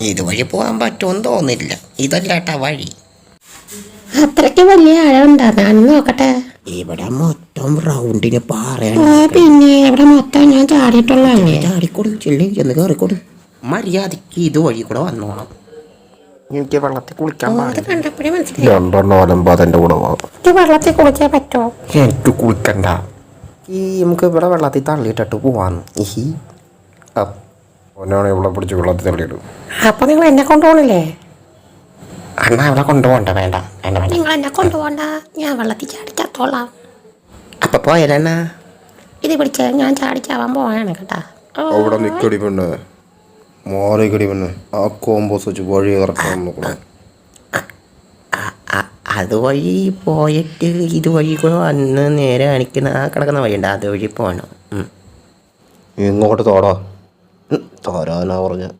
ഇതുവഴി പോകാൻ പറ്റുമെന്ന് തോന്നില്ല. ഇതല്ലാട്ട വഴി. അത്രയ്ക്ക് വലിയ ആഴമുണ്ടാ? ഞാൻ നോക്കട്ടെ. ഇവിടെ മൊത്തം റൗണ്ടിന് പാറയാണ്. പിന്നെ ഇവിടെ മൊത്തം ഞാൻ ചാടിയിട്ടുള്ളതല്ലേ ചാടിക്കൊടു ചെല്ലി ചെന്ന് കയറിക്കൊടു മര്യാദയ്ക്ക് ഇതുവഴി കൂടെ വന്നോണം. എനിക്ക് വെള്ളത്തിൽ കുളിക്കാൻ പാടില്ല. കണ്ടപ്പോഴേ മനസ്സിലായി. രണ്ടെണ്ണം കൂടെ വാ. വെള്ളത്തിൽ കുളിക്കാൻ പറ്റുമോ എനിക്ക് കുളിക്കണ്ട. ഈ നമുക്ക് ഇവിടെ വെള്ളത്തിൽ തള്ളിയിട്ടിട്ട് പോവാന്ന്. ഇഹി. അവനാണ് ഇവിടെ പിടിച്ച് വെള്ളത്തിൽ തള്ളിയിടും അപ്പൊ നിങ്ങൾ എന്നെ കൊണ്ടുപോകണില്ലേ? അണ്ണാ ഇവിടെ കൊണ്ടുപോകണ്ട വേണ്ട വേണ്ട വേണ്ട. നിങ്ങൾ എന്നെ കൊണ്ടുപോകണ്ട. ഞാൻ വെള്ളത്തിൽ ചാടി ചത്തോളാം അപ്പൊ പോയാലണ്ണാ ഇത് പിടിച്ച് ഞാൻ ചാടിച്ചാവാൻ ചാവാൻ പോവാണ് കേട്ടാ. ഓ, അവിടെ നിക്കടി പെണ്ണ്. മാറിക്കടി പെണ്ണ്. ആ കോമ്പോസ് വെച്ച് വഴി ഇറക്കണം നോക്കണം. അതുവഴി പോയിട്ട് ഇതുവഴി കൂടെ വന്ന് നേരെ കാണിക്കുന്ന ആ കിടക്കുന്ന വഴിയുണ്ട്. അതുവഴി പോകണം. ഇങ്ങോട്ട് തോടാ. طهران أورقة.